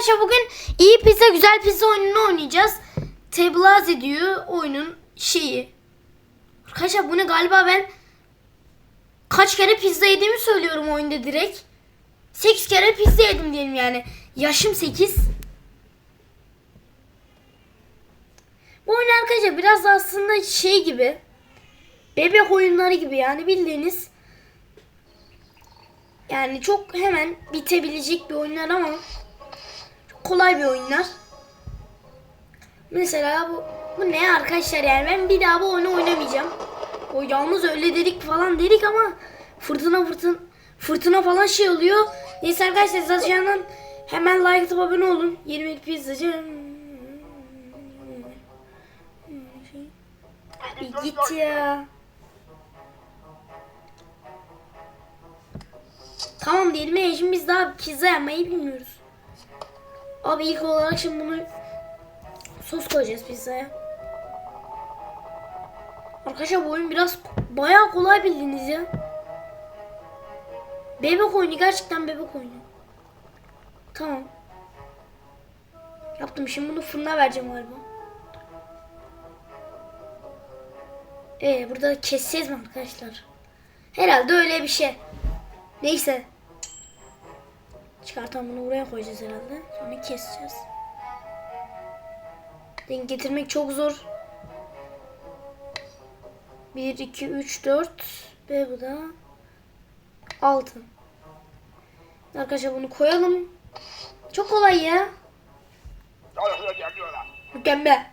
arkadaşlar bugün iyi pizza güzel pizza oyununu oynayacağız. Tablaz ediyor oyunun şeyi. Arkadaşlar bu ne galiba ben kaç kere pizza yediğimi söylüyorum oyunda direkt. 8 kere pizza yedim diyelim yani. Yaşım 8. Bu oyun arkadaşlar biraz da aslında şey gibi. Bebek oyunları gibi yani bildiğiniz yani çok hemen bitebilecek bir oyunlar ama kolay bir oyunlar. Mesela bu bu ne arkadaşlar yani ben bir daha bu oyunu oynamayacağım. O yalnız öyle dedik falan dedik ama fırtına fırtına fırtına falan şey oluyor. Neyse arkadaşlar zaten hemen like atıp abone olun. 20 pizzacı. Bir git ya. Tamam diyelim ya şimdi biz daha pizza yapmayı bilmiyoruz. Abi ilk olarak şimdi bunu sos koyacağız pizzaya. Arkadaşlar bu oyun biraz bayağı kolay bildiğiniz ya. Bebek oyunu gerçekten bebek oyunu. Tamam. Yaptım şimdi bunu fırına vereceğim galiba. Ee burada keseceğiz mi arkadaşlar? Herhalde öyle bir şey. Neyse. Çıkartan bunu buraya koyacağız herhalde. Sonra keseceğiz. Denk getirmek çok zor. 1, 2, 3, 4 ve bu da 6. Arkadaşlar bunu koyalım. Çok kolay ya. Mükemmel.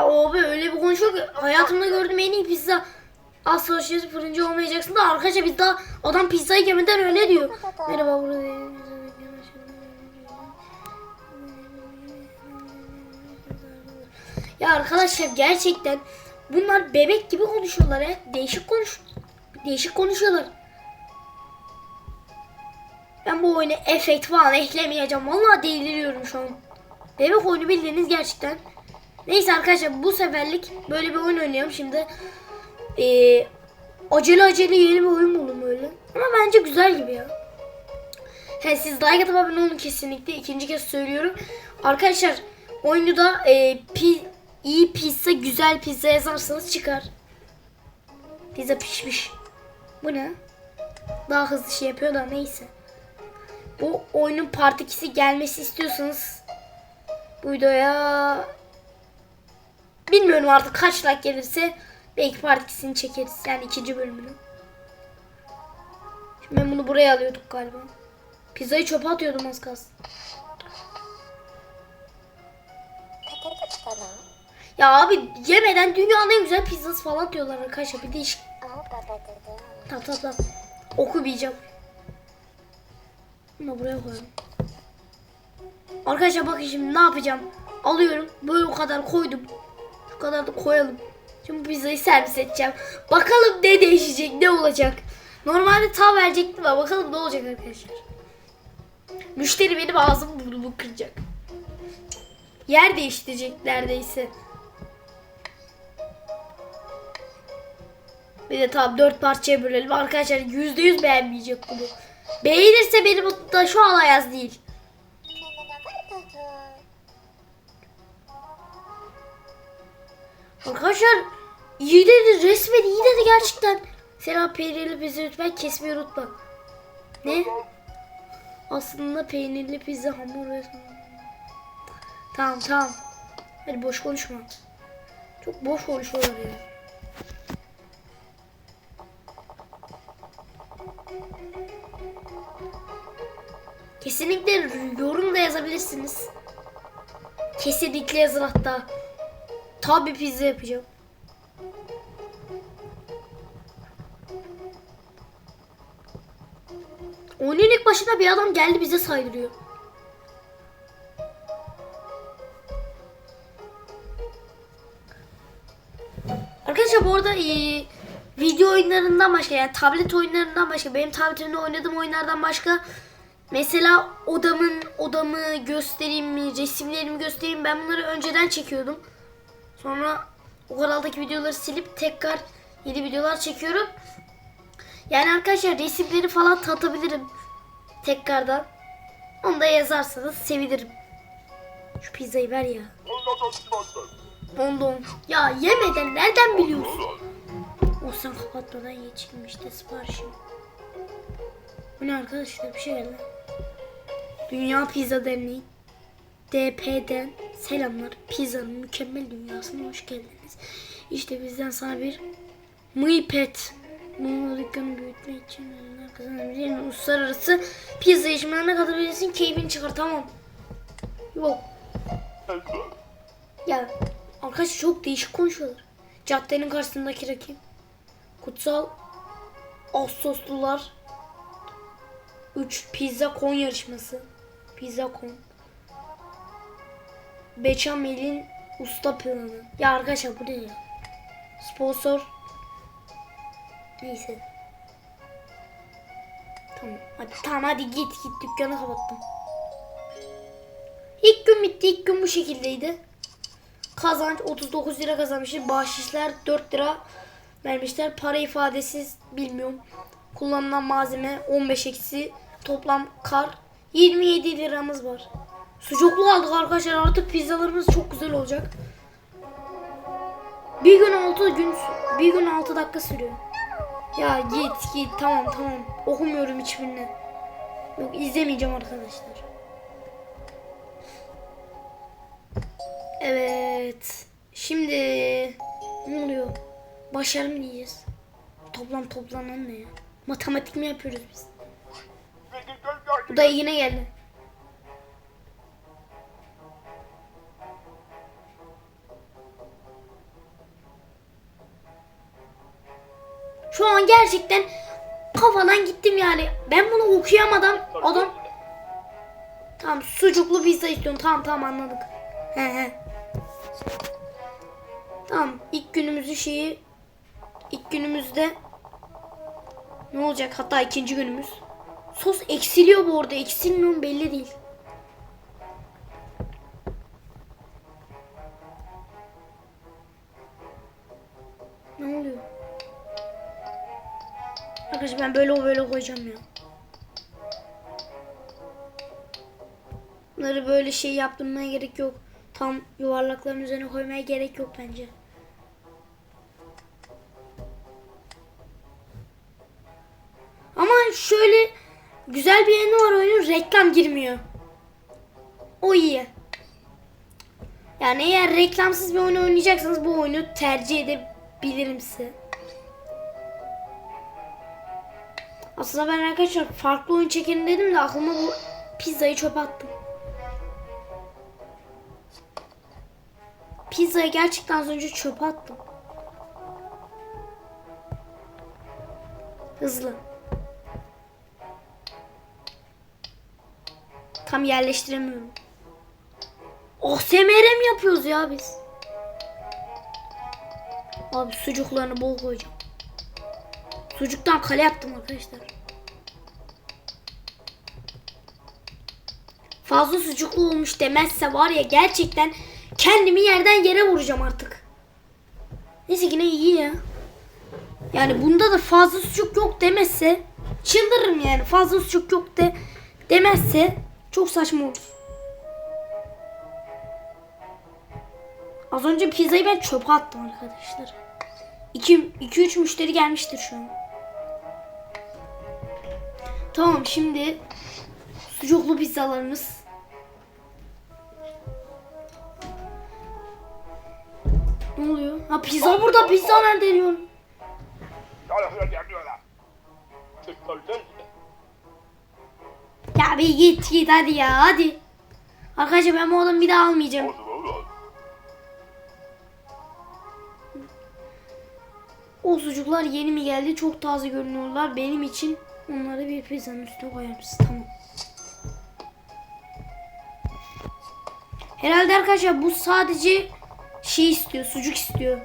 Abi öyle bir konuşuyor ki hayatımda gördüğüm en iyi pizza. Asla şişesi fırıncı olmayacaksın da arkadaşlar biz daha adam pizzayı yemeden öyle diyor. Merhaba burada. Ya arkadaşlar gerçekten bunlar bebek gibi konuşuyorlar ya. Değişik konuş değişik konuşuyorlar. Ben bu oyuna efekt falan eklemeyeceğim. Vallahi deliriyorum şu an. Bebek oyunu bildiğiniz gerçekten. Neyse arkadaşlar bu seferlik böyle bir oyun oynayalım. Şimdi eee acele acele yeni bir oyun buldum öyle. Ama bence güzel gibi ya. He, siz like atıp abone olun kesinlikle. İkinci kez söylüyorum. Arkadaşlar oyunu da eee, pi, iyi pizza güzel pizza yazarsanız çıkar. Pizza pişmiş. Bu ne? Daha hızlı şey yapıyor da neyse. Bu oyunun part 2'si gelmesi istiyorsanız bu videoya bilmiyorum artık kaç like gelirse ve ilk part ikisini çekeriz. Yani ikinci bölümünü. Şimdi ben bunu buraya alıyorduk galiba. Pizzayı çöpe atıyordum az kalsın. Ya abi yemeden dünyanın en güzel pizzası falan diyorlar arkadaşlar. Bir değişik. Tamam tamam tamam. Oku diyeceğim. Bunu buraya koyalım. Arkadaşlar bakın şimdi ne yapacağım. Alıyorum. Böyle o kadar koydum. Şu kadar da koyalım. Şimdi pizzayı servis edeceğim. Bakalım ne değişecek, ne olacak. Normalde ta verecektim ama bakalım ne olacak arkadaşlar. Müşteri benim ağzımı burnumu kıracak. Yer değiştirecek neredeyse. Bir de tam dört parçaya bölelim. Arkadaşlar yüzde yüz beğenmeyecek bunu. Beğenirse benim da şu an ayaz değil. İyi dedi resmen iyi dedi gerçekten. Selam peynirli pizza lütfen kesmeyi unutma. Ne? Aslında peynirli pizza hamur ve... Tamam tamam. Hadi boş konuşma. Çok boş konuşuyorlar ya. Kesinlikle yorum da yazabilirsiniz. Kesinlikle yazın hatta. Tabi pizza yapacağım. Oyunun ilk başında bir adam geldi bize saydırıyor. Arkadaşlar bu arada e, video oyunlarından başka yani tablet oyunlarından başka benim tabletimde oynadığım oyunlardan başka mesela odamın odamı göstereyim mi resimlerimi göstereyim ben bunları önceden çekiyordum. Sonra o kanaldaki videoları silip tekrar yeni videolar çekiyorum. Yani arkadaşlar resimleri falan tanıtabilirim tekrardan. Onu da yazarsanız sevinirim. Şu pizzayı ver ya. Onda on. Ya yemeden nereden biliyorsun? O sen kapatmadan geçilmişti siparişim. Bu ne arkadaşlar bir şey geldi. Dünya Pizza Derneği DP'den selamlar. Pizzanın mükemmel dünyasına hoş geldiniz. İşte bizden sana bir Mıypet. Bu dükkanı büyütmek için ürünler kazanabilir mi? Uluslararası pizza yarışmalarına katılabilirsin. Keyfini çıkar tamam. Yok. Ya arkadaş çok değişik konuşuyorlar. Caddenin karşısındaki rakip. Kutsal Ağustoslular 3 pizza kon yarışması. Pizza kon. Bechamel'in usta planı. Ya arkadaşlar bu ne ya? Sponsor. Neyse. Tamam hadi tamam hadi git git dükkanı kapattım. İlk gün bitti. İlk gün bu şekildeydi. Kazanç 39 lira kazanmışız. Bahşişler 4 lira vermişler. Para ifadesiz bilmiyorum. Kullanılan malzeme 15 eksi. Toplam kar 27 liramız var. Sucuklu aldık arkadaşlar. Artık pizzalarımız çok güzel olacak. Bir gün 6 gün bir gün 6 dakika sürüyor. Ya git git tamam tamam. Okumuyorum hiçbirini. Yok izlemeyeceğim arkadaşlar. Evet. Şimdi ne oluyor? Başarı mı diyeceğiz? Toplam toplanan ne ya? Matematik mi yapıyoruz biz? Bu da yine geldi. Şu an gerçekten kafadan gittim yani. Ben bunu okuyamadan adam Tamam sucuklu pizza istiyorum. Tamam tamam anladık. He he. Tamam ilk günümüzü şeyi ilk günümüzde ne olacak hatta ikinci günümüz. Sos eksiliyor bu arada eksilmiyor belli değil. Ben böyle böyle koyacağım ya. Bunları böyle şey yaptırmaya gerek yok. Tam yuvarlakların üzerine koymaya gerek yok bence. Ama şöyle güzel bir yanı var oyunun reklam girmiyor. O iyi. Yani eğer reklamsız bir oyun oynayacaksanız bu oyunu tercih edebilirim size. Aslında ben arkadaşlar farklı oyun çekelim dedim de aklıma bu pizzayı çöpe attım. Pizzayı gerçekten az önce çöpe attım. Hızlı. Tam yerleştiremiyorum. Oh mi yapıyoruz ya biz? Abi sucuklarını bol koyacağım. Sucuktan kale yaptım arkadaşlar. Fazla sucuklu olmuş demezse var ya gerçekten kendimi yerden yere vuracağım artık. Neyse yine iyi ya. Yani bunda da fazla sucuk yok demezse çıldırırım yani. Fazla sucuk yok de demezse çok saçma olur. Az önce pizzayı ben çöpe attım arkadaşlar. 2-3 müşteri gelmiştir şu an. Tamam şimdi sucuklu pizzalarımız. Ne oluyor? Ha pizza burada pizza nerede diyorum. Ya bir git git hadi ya hadi. Arkadaşlar ben bu adamı bir daha almayacağım. O sucuklar yeni mi geldi? Çok taze görünüyorlar. Benim için onları bir pizzanın üstüne koyar mısın? Tamam. Herhalde arkadaşlar bu sadece şey istiyor, sucuk istiyor.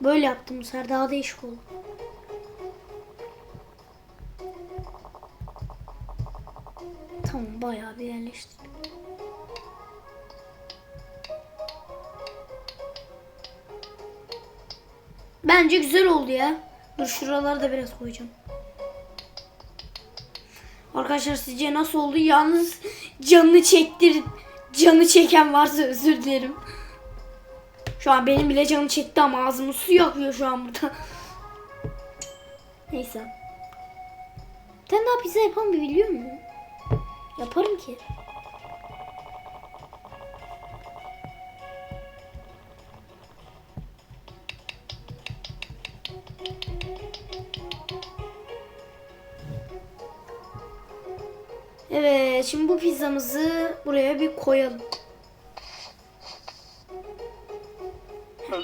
Böyle yaptım bu sefer daha değişik oldu. Burada yerleştir. Bence güzel oldu ya. Dur şuraları da biraz koyacağım. Arkadaşlar sizce nasıl oldu? Yalnız canını çektir canı çeken varsa özür dilerim. Şu an benim bile canım çekti ama ağzımın suyu akıyor şu an burada. Neyse. Sen daha pizza yapan bir biliyor musun? Yaparım ki. Evet, şimdi bu pizzamızı buraya bir koyalım.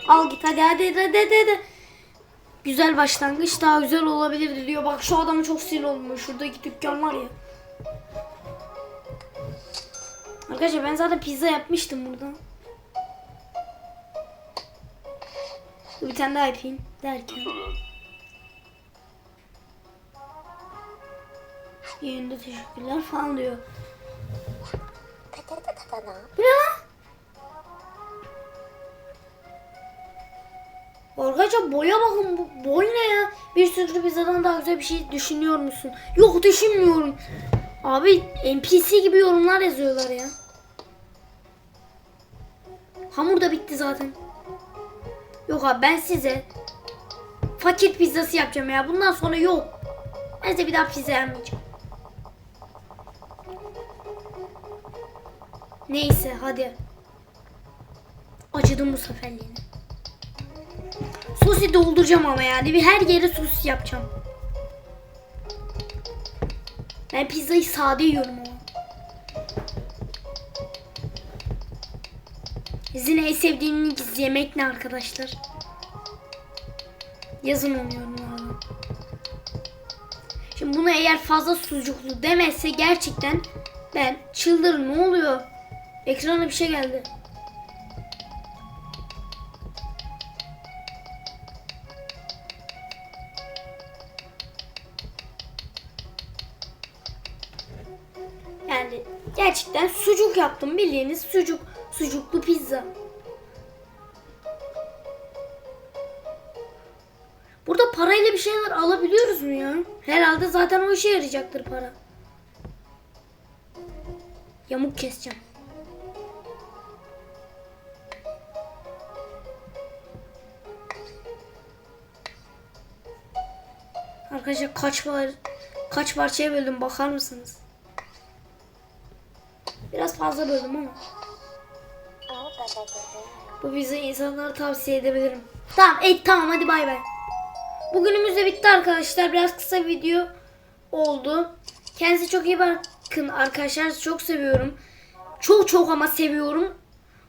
Al git hadi hadi hadi hadi hadi. Güzel başlangıç daha güzel olabilirdi diyor. Bak şu adamı çok sinir oldum. Şuradaki dükkan var ya. Arkadaşlar ben zaten pizza yapmıştım burada. Bir tane daha yapayım derken. Yayında teşekkürler falan diyor. Bu ne lan? Arkadaşlar boya bakın bu boy ne ya? Bir sürü pizzadan daha güzel bir şey düşünüyor musun? Yok düşünmüyorum. Abi NPC gibi yorumlar yazıyorlar ya. Hamur da bitti zaten. Yok abi ben size fakir pizzası yapacağım ya. Bundan sonra yok. Ben size bir daha pizza yapmayacağım. Neyse hadi. Acıdım bu seferliğine. Sosi dolduracağım ama yani. Bir her yere sos yapacağım. Ben pizzayı sade yiyorum ama. Sizin en sevdiğiniz yemek ne arkadaşlar? Yazın onu yorumlara. Şimdi bunu eğer fazla sucuklu demezse gerçekten ben çıldırırım. Ne oluyor? Ekrana bir şey geldi. Gerçekten sucuk yaptım bildiğiniz sucuk. Sucuklu pizza. Burada parayla bir şeyler alabiliyoruz mu ya? Herhalde zaten o işe yarayacaktır para. Yamuk keseceğim. Arkadaşlar kaç var kaç parçaya böldüm bakar mısınız? biraz fazla böldüm ama. Bu bizi insanlara tavsiye edebilirim. Tamam, et tamam hadi bay bay. Bugünümüz de bitti arkadaşlar. Biraz kısa bir video oldu. Kendinize çok iyi bakın arkadaşlar. Çok seviyorum. Çok çok ama seviyorum.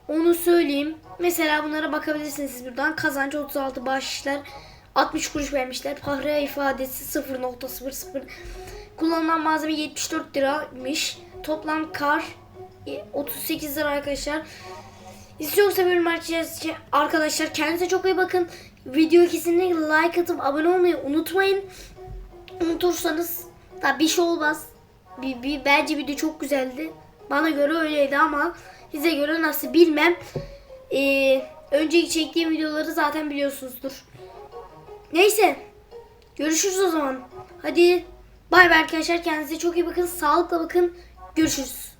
Onu söyleyeyim. Mesela bunlara bakabilirsiniz siz buradan. Kazanç 36 bağışlar. 60 kuruş vermişler. Pahre ifadesi 0.00. Kullanılan malzeme 74 liraymış. Toplam kar 38 lira arkadaşlar. Çok seviyorum arkadaşlar. Kendinize çok iyi bakın. Videoyu kesinlikle like atıp abone olmayı unutmayın. Unutursanız da bir şey olmaz. Bir, bir, bence video çok güzeldi. Bana göre öyleydi ama size göre nasıl bilmem. Ee, önceki çektiğim videoları zaten biliyorsunuzdur. Neyse. Görüşürüz o zaman. Hadi bay bay arkadaşlar. Kendinize çok iyi bakın. Sağlıkla bakın. Görüşürüz.